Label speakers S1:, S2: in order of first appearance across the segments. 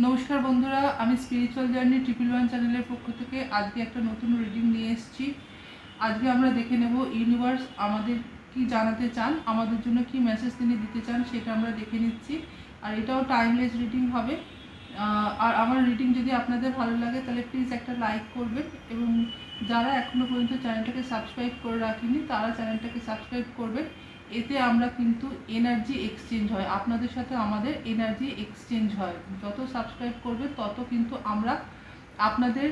S1: নমস্কার বন্ধুরা, আমি স্পিরিচুয়াল জার্নি ট্রিপল ওয়ান চ্যানেলের পক্ষ থেকে আজকে একটা নতুন রিডিং নিয়ে এসেছি। আজকে আমরা দেখে নেব ইউনিভার্স আমাদের কি জানাতে চান, আমাদের জন্য কি মেসেজ তিনি দিতে চান সেটা আমরা দেখে নিচ্ছি। আর এটাও টাইমলেস রিডিং হবে। আর আমার রিডিং যদি আপনাদের ভালো লাগে তাহলে প্লিজ একটা লাইক করবেন এবং যারা এখনও পর্যন্ত চ্যানেলটাকে সাবস্ক্রাইব করে রাখেনি তারা চ্যানেলটাকে সাবস্ক্রাইব করবেন। এতে আমরা কিন্তু এনার্জি এক্সচেঞ্জ হয়। আপনাদের সাথে আমাদের এনার্জি এক্সচেঞ্জ হয়। যত সাবস্ক্রাইব করবে তত কিন্তু আমরা আপনাদের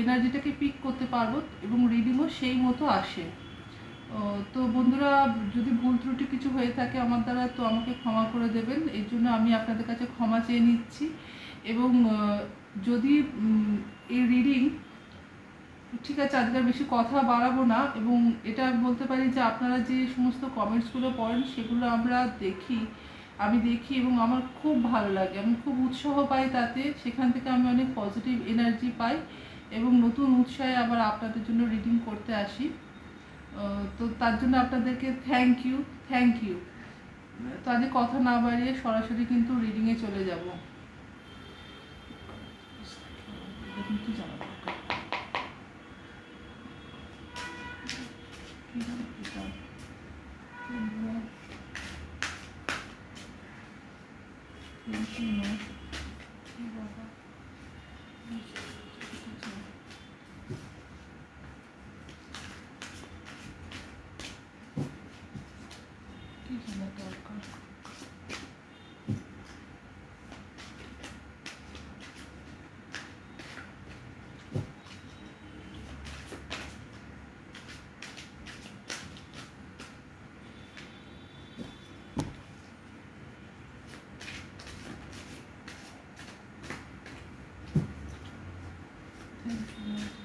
S1: এনার্জিটাকে পিক করতে পারব এবং রিডিংও সেই মতো আসে। তো বন্ধুরা, যদি ভুল ত্রুটি কিছু হয়ে থাকে আমার দ্বারা, তো আমাকে ক্ষমা করে দেবেন। এই জন্য আমি আপনাদের কাছে ক্ষমা চেয়ে নিচ্ছি এবং যদি এই রিডিং ঠিক আছে, আজকে বেশি কথা বাড়াবো না এবং এটা আমি বলতে পারি যে আপনারা যে সমস্ত কমেন্টসগুলো পড়েন সেগুলো আমরা দেখি, আমি দেখি এবং আমার খুব ভালো লাগে। আমি খুব উৎসাহ পাই তাতে, সেখান থেকে আমি অনেক পজিটিভ এনার্জি পাই এবং নতুন উৎসাহে আবার আপনাদের জন্য রিডিং করতে আসি। তো তার জন্য আপনাদেরকে থ্যাংক ইউ থ্যাংক ইউ তো আজকে কথা না বাড়িয়ে সরাসরি কিন্তু রিডিংয়ে চলে যাব। কি জানা দরকার? うん。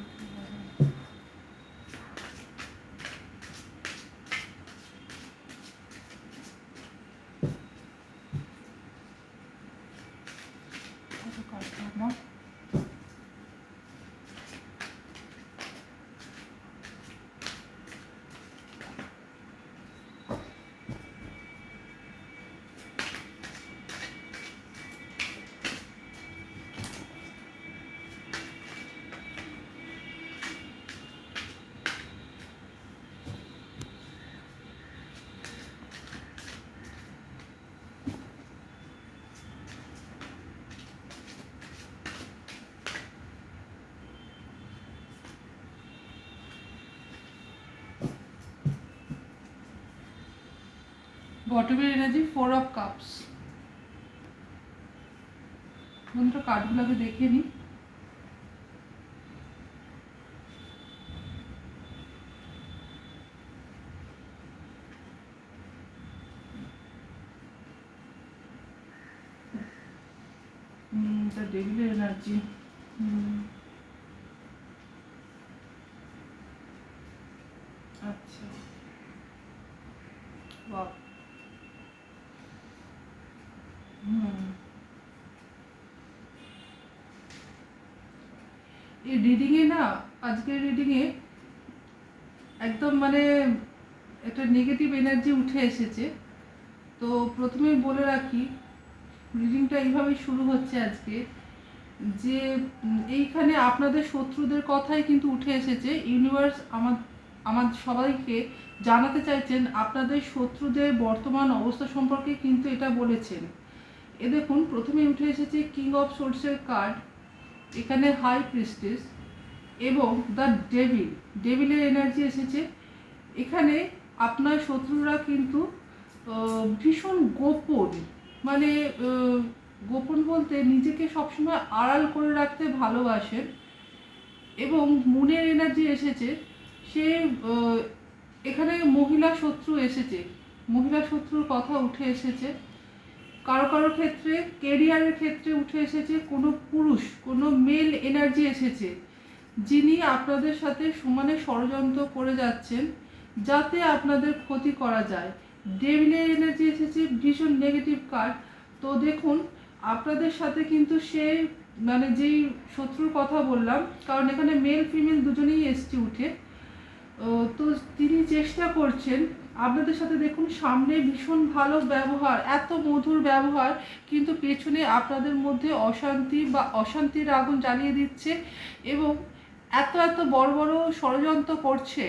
S1: বটমের এনার্জি ফোর অফ কাপস বন্ধুরা কার্ডগুলোকে দেখে নিই হুম, এটা ডেভিলের এনার্জি আচ্ছা বাহ হুম এই রিডিংয়ে না, আজকের রিডিংয়ে একদম মানে একটা নেগেটিভ এনার্জি উঠে এসেছে। তো প্রথমেই বলে রাখি রিডিংটা এইভাবেই শুরু হচ্ছে আজকে যে এইখানে আপনাদের শত্রুদের কথাই কিন্তু উঠে এসেছে। ইউনিভার্স আমার আমার সবাইকে জানাতে চাইছেন, আপনাদের শত্রুদের বর্তমান অবস্থা সম্পর্কে কিন্তু এটা বলেছেন। এ দেখুন, প্রথমে উঠে এসেছে কিং অফ সোর্সের কার্ড এখানে হাই প্রিস্টেস এবং দ্য ডেভিল ডেভিলের এনার্জি এসেছে। এখানে আপনার শত্রুরা কিন্তু ভীষণ গোপন। মানে গোপন বলতে নিজেকে সবসময় আড়াল করে রাখতে ভালোবাসেন এবং মুনের এনার্জি এসেছে। সে এখানে মহিলা শত্রু এসেছে। মহিলা শত্রুর কথা উঠে এসেছে। কারও কারও ক্ষেত্রে কেরিয়ারের ক্ষেত্রে উঠে এসেছে। কোনো পুরুষ, কোনো মেল এনার্জি এসেছে। যিনি আপনাদের সাথে সমানে ষড়যন্ত্র করে যাচ্ছেন, যাতে আপনাদের ক্ষতি করা যায়। ডেভিলের এনার্জি এসেছে, ভীষণ নেগেটিভ কার্ড তো দেখুন, আপনাদের সাথে কিন্তু সে মানে যেই শত্রুর কথা বললাম, কারণ এখানে মেল ফিমেল দুজনেই এসছে উঠে। তো তিনি চেষ্টা করছেন, আপনাদের সাথে দেখুন, সামনে ভীষণ ভালো ব্যবহার, এত মধুর ব্যবহার, কিন্তু পেছনে আপনাদের মধ্যে অশান্তি বা অশান্তির আগুন জ্বালিয়ে দিচ্ছে এবং এত এত বড় বড় ষড়যন্ত্র করছে।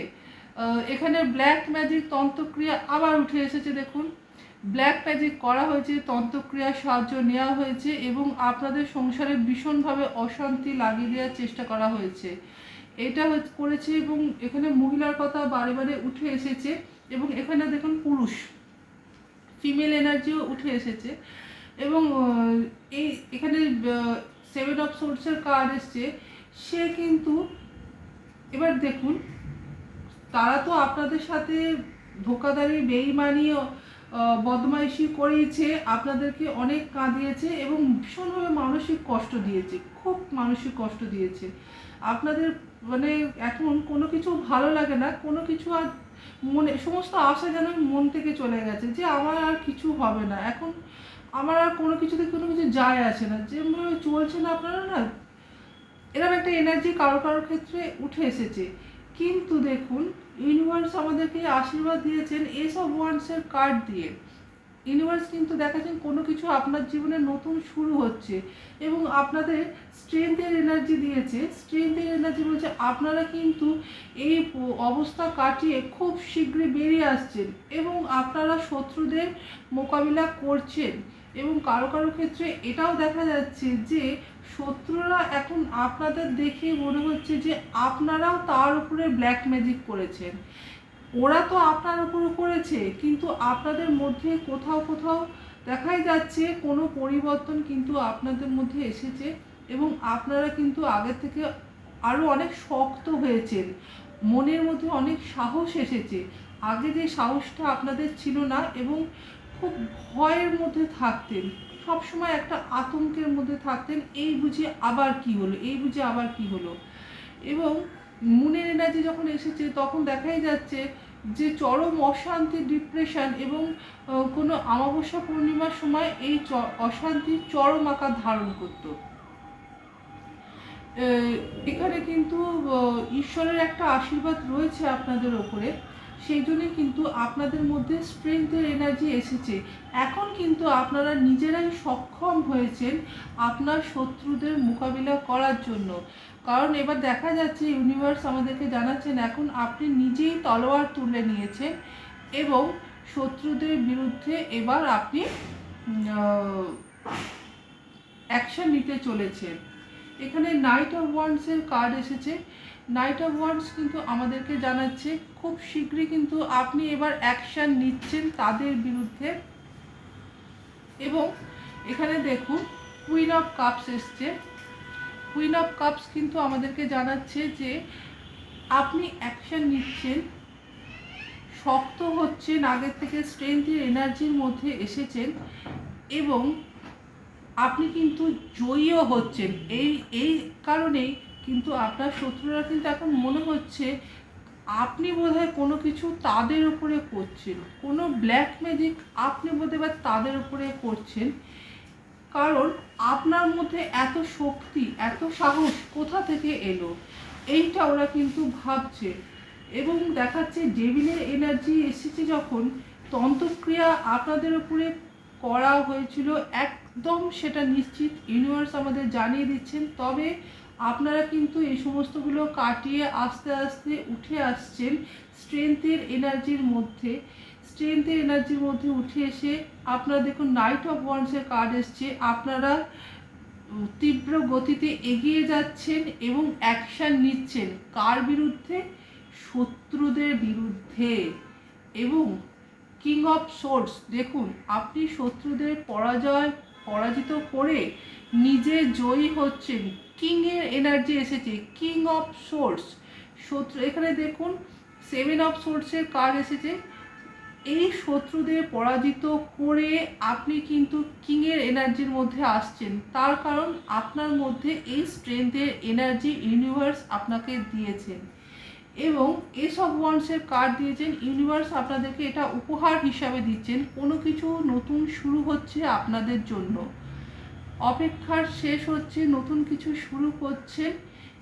S1: এখানে ব্ল্যাক ম্যাজিক তন্ত্রক্রিয়া আবার উঠে এসেছে, দেখুন। ব্ল্যাক ম্যাজিক করা হয়েছে, তন্ত্রক্রিয়ার সাহায্য নেওয়া হয়েছে এবং আপনাদের সংসারে ভীষণভাবে অশান্তি লাগিয়ে দেওয়ার চেষ্টা করা হয়েছে। এটা করেছে এবং এখানে মহিলার কথা বারে বারে উঠে এসেছে এবং এখানে দেখুন পুরুষ। ফিমেল এনার্জিও উঠে এসেছে এবং এই এখানে সেভেন অফ সোর্সের কার্ড এসছে। সে কিন্তু, এবার দেখুন, তারা তো আপনাদের সাথে ধোকাদারি বেইমানি বদমাইশি করিয়েছে আপনাদেরকে অনেক কাঁদিয়েছে এবং ভীষণভাবে মানসিক কষ্ট দিয়েছে, খুব মানসিক কষ্ট দিয়েছে। আপনাদের মানে এখন কোনো কিছু ভালো লাগে না, কোনো কিছু আর মনে, সমস্ত আশা যেন মন থেকে চলে গেছে যে আমার আর কিছু হবে না। এখন আমার আর কোনো কিছুতে কোনো কিছু যায় আসে না। যেভাবে চলছে না আপনারা না এরকম একটা এনার্জি কারও কারোর ক্ষেত্রে উঠে এসেছে। কিন্তু দেখুন ইউনিভার্স আমাদেরকে আশীর্বাদ দিয়েছেন এসব ওয়ান্সের কার্ড দিয়ে। ইউনিভার্স কিন্তু দেখাচ্ছেন কোনো কিছু আপনার জীবনে নতুন শুরু হচ্ছে এবং আপনাদের স্ট্রেংথের এনার্জি দিয়েছে। স্ট্রেংথের এনার্জি বলছে আপনারা কিন্তু এই অবস্থা কাটিয়ে খুব শীঘ্রই বেরিয়ে আসছেন এবং আপনারা শত্রুদের মোকাবিলা করছেন এবং কারও কারও ক্ষেত্রে এটাও দেখা যাচ্ছে যে শত্রুরা এখন আপনাদের দেখে মনে হচ্ছে যে আপনারাও তার উপরে ব্ল্যাক ম্যাজিক করেছেন। ওরা তো আপনার উপর করেছে, কিন্তু আপনাদের মধ্যে কোথাও কোথাও দেখাই যাচ্ছে কোনো পরিবর্তন কিন্তু আপনাদের মধ্যে এসেছে এবং আপনারা কিন্তু আগের থেকে আরও অনেক শক্ত হয়েছেন। মনের মধ্যে অনেক সাহস এসেছে। আগে যে সাহসটা আপনাদের ছিল না এবং খুব ভয়ের মধ্যে থাকতেন। সবসময় একটা আতঙ্কের মধ্যে থাকতেন, এই বুঝি আবার কি হলো, এই বুঝি আবার কি হলো। এবং মুনের এনার্জি যখন এসেছে, তখন দেখাই যাচ্ছে যে চরম অশান্তি, ডিপ্রেশন এবং কোনো অমাবস্যা পূর্ণিমার সময় এই অশান্তির চরম আকার ধারণ করতো। এখানে কিন্তু ঈশ্বরের একটা আশীর্বাদ রয়েছে আপনাদের ওপরে। সেই জন্যে কিন্তু আপনাদের মধ্যে স্ট্রেংথের এনার্জি এসেছে। এখন কিন্তু আপনারা নিজেরাই সক্ষম হয়েছেন আপনার শত্রুদের মোকাবিলা করার জন্য। কারণ এবার দেখা যাচ্ছে ইউনিভার্স আমাদেরকে জানাচ্ছেন, এখন আপনি নিজেই তলোয়ার তুলে নিয়েছেন এবং শত্রুদের বিরুদ্ধে এবার আপনি অ্যাকশন নিতে চলেছেন। এখানে নাইট অফ ওয়ান্ডসের কার্ড এসেছে। নাইট অফ ওয়ান্ডস কিন্তু আমাদেরকে জানাচ্ছে, খুব শীঘ্রই কিন্তু আপনি এবার অ্যাকশন নিচ্ছেন তাদের বিরুদ্ধে। এবং এখানে দেখুন কুইন অফ কাপস এসছে। কুইন অফ কাপস কিন্তু আমাদেরকে জানাচ্ছে যে, আপনি অ্যাকশন নিচ্ছেন, শক্ত হচ্ছেন, আগের থেকে স্ট্রেংথের এনার্জির মধ্যে এসেছেন এবং আপনি কিন্তু জয়ীও হচ্ছেন। এই এই কারণেই কিন্তু আপনার শত্রুরা কিন্তু এখন মনে হচ্ছে আপনি বোধহয় কোনো কিছু তাদের উপরে করছেন, কোনো ব্ল্যাক ম্যাজিক আপনি বোধহয় এবার তাদের উপরে করছেন। কারণ আপনার মধ্যে এত শক্তি, এত সাহস কোথা থেকে এলো? এইটা ওরা কিন্তু ভাবছে এবং দেখাচ্ছে ডেভিলের এনার্জি এসেছে যখন তন্ত্রক্রিয়া আপনাদের উপরে করা হয়েছিল, একদম সেটা নিশ্চিত ইউনিভার্স আমাদের জানিয়ে দিচ্ছেন। তবে আপনারা কিন্তু এই সমস্তগুলো কাটিয়ে আস্তে আস্তে উঠে আসছেন স্ট্রেংথের এনার্জির মধ্যে। স্ট্রেংথের এনার্জির মধ্যে উঠে এসে আপনারা দেখুন নাইট অফ ওয়ান্সের কার্ড এসছে। আপনারা তীব্র গতিতে এগিয়ে যাচ্ছেন এবং অ্যাকশন নিচ্ছেন। কার বিরুদ্ধে? শত্রুদের বিরুদ্ধে। এবং কিং অফ সোর্স দেখুন, আপনি শত্রুদের পরাজয়, পরাজিত করে নিজে জয়ী হচ্ছেন কিংয়ের এনার্জি এসেছে কিং অফ সোর্স শত্রু এখানে দেখুন সেভেন অফ সোর্সের কার্ড এসেছে। এই শত্রুদের পরাজিত করে আপনি কিন্তু কিংয়ের এনার্জির মধ্যে আসছেন। তার কারণ আপনার মধ্যে এই স্ট্রেংথের এনার্জি ইউনিভার্স আপনাকে দিয়েছেন এবং এসব ওয়ান্সের কার্ড দিয়েছেন। ইউনিভার্স আপনাদেরকে এটা উপহার হিসাবে দিচ্ছেন। কোনো কিছু নতুন শুরু হচ্ছে আপনাদের জন্য। অপেক্ষার শেষ হচ্ছে, নতুন কিছু শুরু করছেন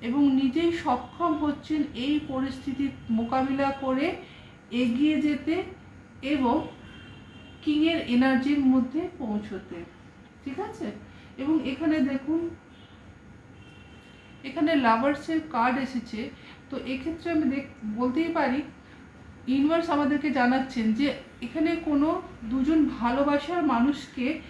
S1: এবং নিজেই সক্ষম হচ্ছেন এই পরিস্থিতির মোকাবিলা করে এগিয়ে যেতে এবং কিংয়ের এনার্জির মধ্যে পৌঁছতে। ঠিক আছে? এবং এখানে দেখুন, এখানে লাভার্সের কার্ড এসেছে। তো এক্ষেত্রে আমি দেখ, বলতেই পারি, ইউনিভার্স আমাদেরকে জানাচ্ছেন যে এখানে কোনো দুজন ভালোবাসার মানুষকে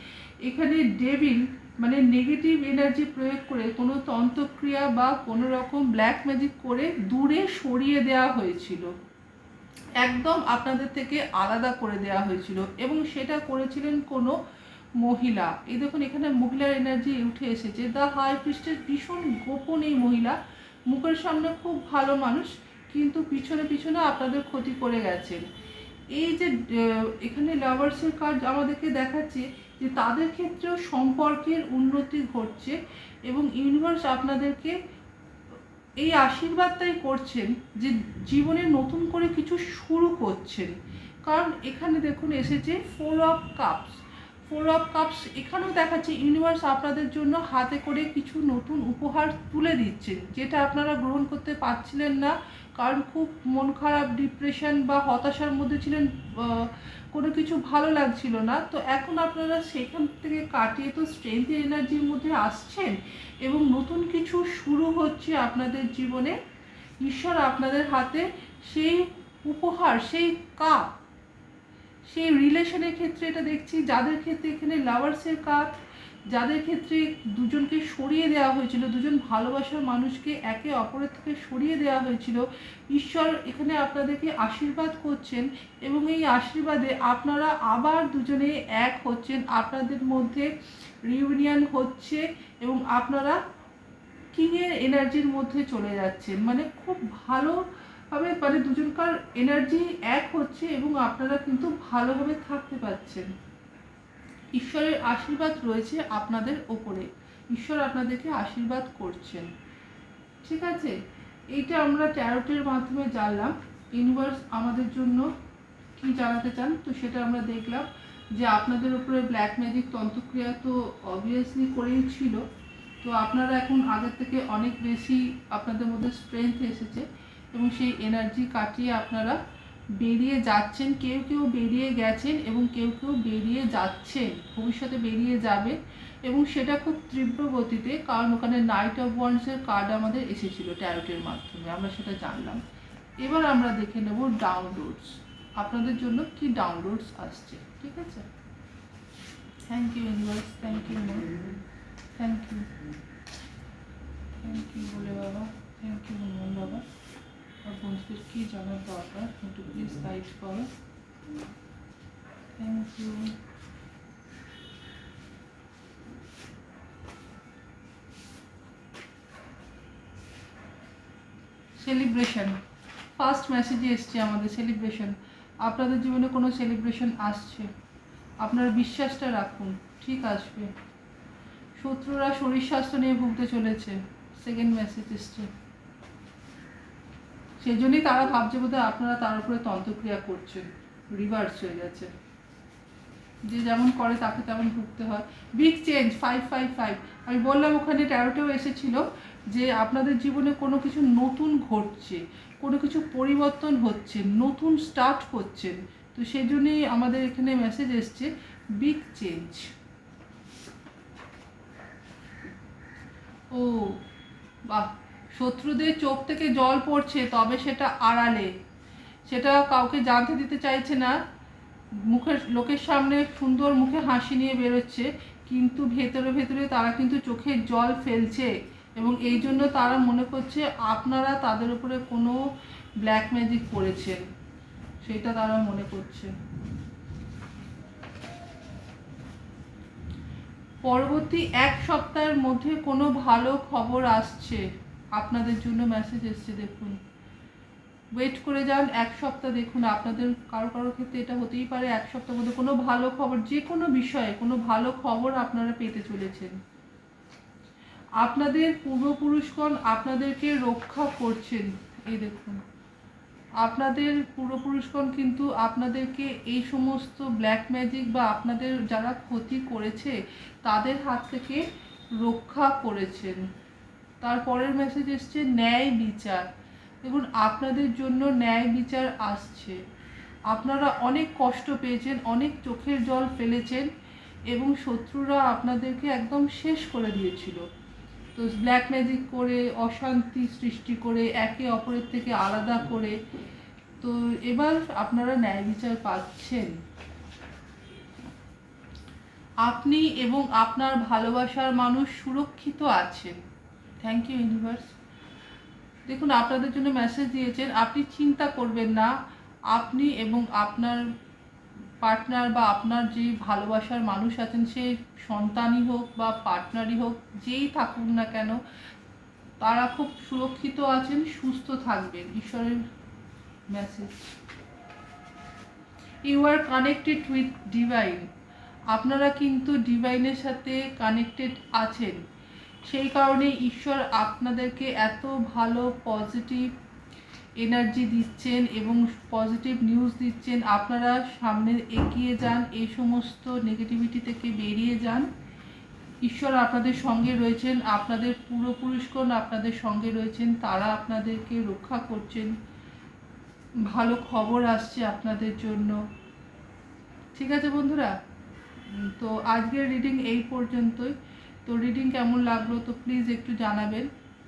S1: এখানে ডেভিল মানে নেগেটিভ এনার্জি প্রয়োগ করে কোনো তন্ত্রক্রিয়া বা কোনো রকম ব্ল্যাক ম্যাজিক করে দূরে সরিয়ে দেওয়া হয়েছিল। একদম আপনাদের থেকে আলাদা করে দেওয়া হয়েছিল এবং সেটা করেছিলেন কোনো মহিলা। এই দেখুন, এখানে মহিলার এনার্জি উঠে এসেছে। দ্য হাই প্রিস্টের ভীষণ গোপন এই মহিলা। মুখের সামনে খুব ভালো মানুষ, কিন্তু পিছনে পিছনে আপনাদের ক্ষতি করে গেছেন। এই যে এখানে লাভার্সের কার্ড আমাদেরকে দেখাচ্ছে যে তাদের ক্ষেত্রেও সম্পর্কের উন্নতি ঘটছে এবং ইউনিভার্স আপনাদেরকে এই আশীর্বাদটাই করছেন যে জীবনে নতুন করে কিছু শুরু করছেন। কারণ এখানে দেখুন এসেছে four of cups four of cups এখানেও দেখাচ্ছে ইউনিভার্স আপনাদের জন্য হাতে করে কিছু নতুন উপহার তুলে দিচ্ছেন যেটা আপনারা গ্রহণ করতে পারছিলেন না, কারণ খুব মন খারাপ ডিপ্রেশন বা হতাশার মধ্যে ছিলেন কোনো কিছু ভালো লাগছিল না। তো এখন আপনারা সেখান থেকে কাটিয়ে তো স্ট্রেংথের এনার্জির মধ্যে আসছেন এবং নতুন কিছু শুরু হচ্ছে আপনাদের জীবনে। ঈশ্বর আপনাদের হাতে সেই উপহার, সেই কাপ সেই রিলেশনের ক্ষেত্রে এটা দেখছি, যাদের ক্ষেত্রে এখানে লাভার্সের কাপ যাদের ক্ষেত্রে দুজনকে সরিয়ে দেওয়া হয়েছিল, দুজন ভালোবাসার মানুষকে একে অপরের থেকে সরিয়ে দেওয়া হয়েছিল, ঈশ্বর এখানে আপনাদেরকে আশীর্বাদ করছেন এবং এই আশীর্বাদে আপনারা আবার দুজনে এক হচ্ছেন। আপনাদের মধ্যে রিউনিয়ন হচ্ছে এবং আপনারা কিংয়ের এনার্জির মধ্যে চলে যাচ্ছেন। মানে খুব ভালোভাবে মানে দুজনকার এনার্জি এক হচ্ছে এবং আপনারা কিন্তু ভালোভাবে থাকতে পারছেন। ঈশ্বরের আশীর্বাদ রয়েছে আপনাদের ওপরে। ঈশ্বর আপনাদেরকে আশীর্বাদ করছেন। ঠিক আছে? এইটা আমরা ট্যারোটের মাধ্যমে জানলাম। ইউনিভার্স আমাদের জন্য কি জানাতে চান? তো সেটা আমরা দেখলাম যে আপনাদের উপরে ব্ল্যাক ম্যাজিক তন্ত্রক্রিয়া তো অবভিয়াসলি করেই ছিল। তো আপনারা এখন আগের থেকে অনেক বেশি আপনাদের মধ্যে স্ট্রেংথ এসেছে। এবং সেই এনার্জি কাটিয়ে আপনারা বেরিয়ে যাচ্ছেন। কেউ কেউ বেরিয়ে গেছেন এবং কেউ কেউ বেরিয়ে যাচ্ছেন, ভবিষ্যতে বেরিয়ে যাবে এবং সেটা খুব তীব্র গতিতে, কারণ ওখানে নাইট অফ ওয়ান্সের কার্ড আমাদের এসেছিল ট্যারোটের মাধ্যমে, আমরা সেটা জানলাম। এবার আমরা দেখে নেব ডাউনলোডস আপনাদের জন্য কি ডাউনলোডস আসছে, ঠিক আছে? Thank you universe thank you thank you thank you বলে বাবা থ্যাংক ইউ বাবা। আর বন্ধুদের কি জানার দরকার একটু প্লিজ গাইড করো। থ্যাংক ইউ সেলিব্রেশন ফার্স্ট মেসেজে এসছে আমাদের সেলিব্রেশন আপনাদের জীবনে কোনো সেলিব্রেশন আসছে? আপনার বিশ্বাসটা রাখুন, ঠিক আসবে। শত্রুরা শরীর স্বাস্থ্য নিয়ে ভুগতে চলেছে। সেকেন্ড মেসেজ এসছে। সেই জন্যই তারা ভাবছে বোধহয় আপনারা তার উপরে তন্ত্রক্রিয়া করছেন রিভার্স হয়ে গেছে। যে যেমন করে তাকে তেমন ভুগতে হয়। Big change five five five আমি বললাম ওখানে ট্যারোটেও এসেছিল যে আপনাদের জীবনে কোনো কিছু নতুন ঘটছে, কোনো কিছু পরিবর্তন হচ্ছে, নতুন স্টার্ট করছেন তো সেই জন্যই আমাদের এখানে মেসেজ এসছে বিগ চেঞ্জ ও, বাহ। শত্রুদের চোখ থেকে জল পড়ছে, তবে সেটা আড়ালে। সেটা কাউকে জানতে দিতে চাইছে না। মুখের, লোকের সামনে সুন্দর মুখে হাসি নিয়ে বেরোচ্ছে, কিন্তু ভেতরে ভেতরে তারা কিন্তু চোখের জল ফেলছে এবং এই জন্য তারা মনে করছে আপনারা তাদের উপরে কোনো ব্ল্যাক ম্যাজিক করেছেন সেটা তারা মনে করছে। পরবর্তী এক সপ্তাহের মধ্যে কোনো ভালো খবর আসছে। আপনাদের জন্য মেসেজ এসছে, দেখুন। ওয়েট করে যান, এক সপ্তাহ দেখুন, আপনাদের কারও কারও ক্ষেত্রে এটা হতেই পারে, এক সপ্তাহ মধ্যে কোনো ভালো খবর, যে কোনো বিষয়ে কোনো ভালো খবর আপনারা পেতে চলেছেন। আপনাদের পূর্বপুরুষগণ আপনাদেরকে রক্ষা করছেন, এই দেখুন। আপনাদের পূর্বপুরুষগণ কিন্তু আপনাদেরকে এই সমস্ত ব্ল্যাক ম্যাজিক বা আপনাদের যারা ক্ষতি করেছে, তাদের হাত থেকে রক্ষা করেছেন। তারপরের মেসেজ এসছে, ন্যায় বিচার। দেখুন, আপনাদের জন্য ন্যায় বিচার আসছে। আপনারা অনেক কষ্ট পেয়েছেন, অনেক চোখের জল ফেলেছেন এবং শত্রুরা আপনাদেরকে একদম শেষ করে দিয়েছিল। তো ব্ল্যাক ম্যাজিক করে, অশান্তি সৃষ্টি করে, একে অপরের থেকে আলাদা করে, তো এবার আপনারা ন্যায় বিচার পাচ্ছেন। আপনি এবং আপনার ভালোবাসার মানুষ সুরক্ষিত আছেন। থ্যাংক ইউ ইউনিভার্স দেখুন, আপনাদের জন্য মেসেজ দিয়েছেন, আপনি চিন্তা করবেন না, আপনি এবং আপনার পার্টনার বা আপনার যে ভালোবাসার মানুষ আছেন, সে সন্তানই হোক বা পার্টনারই হোক, যেই থাকুক না কেন, তারা খুব সুরক্ষিত আছেন, সুস্থ থাকবেন, ঈশ্বরের message you are connected with divine আপনারা কিন্তু ডিভাইনের সাথে কানেক্টেড আছেন। সেই কারণে ঈশ্বর আপনাদেরকে এত ভালো পজিটিভ এনার্জি দিচ্ছেন এবং পজিটিভ নিউজ দিচ্ছেন। আপনারা সামনে এগিয়ে যান এই সমস্ত নেগেটিভিটি থেকে বেরিয়ে যান। ঈশ্বর আপনাদের সঙ্গে রয়েছেন, আপনাদের পূর্বপুরুষগণ আপনাদের সঙ্গে রয়েছেন, তারা আপনাদেরকে রক্ষা করছেন। ভালো খবর আসছে আপনাদের জন্য। ঠিক আছে বন্ধুরা? তো আজকের রিডিং এই পর্যন্তই। তো রিডিং কেমন লাগল তো প্লিজ একটু জানাবেন।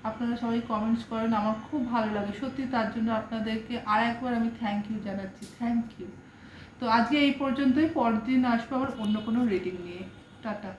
S1: আপনারা সবাই কমেন্টস করেন, আমার খুব ভালো লাগে। সত্যি তার জন্য আপনাদেরকে আর একবার আমি থ্যাংক ইউ জানাচ্ছি। থ্যাংক ইউ তো আজকে এই পর্যন্তই, পরদিন দিন আসব আবার অন্য কোনো রিডিং নিয়ে। টাটা।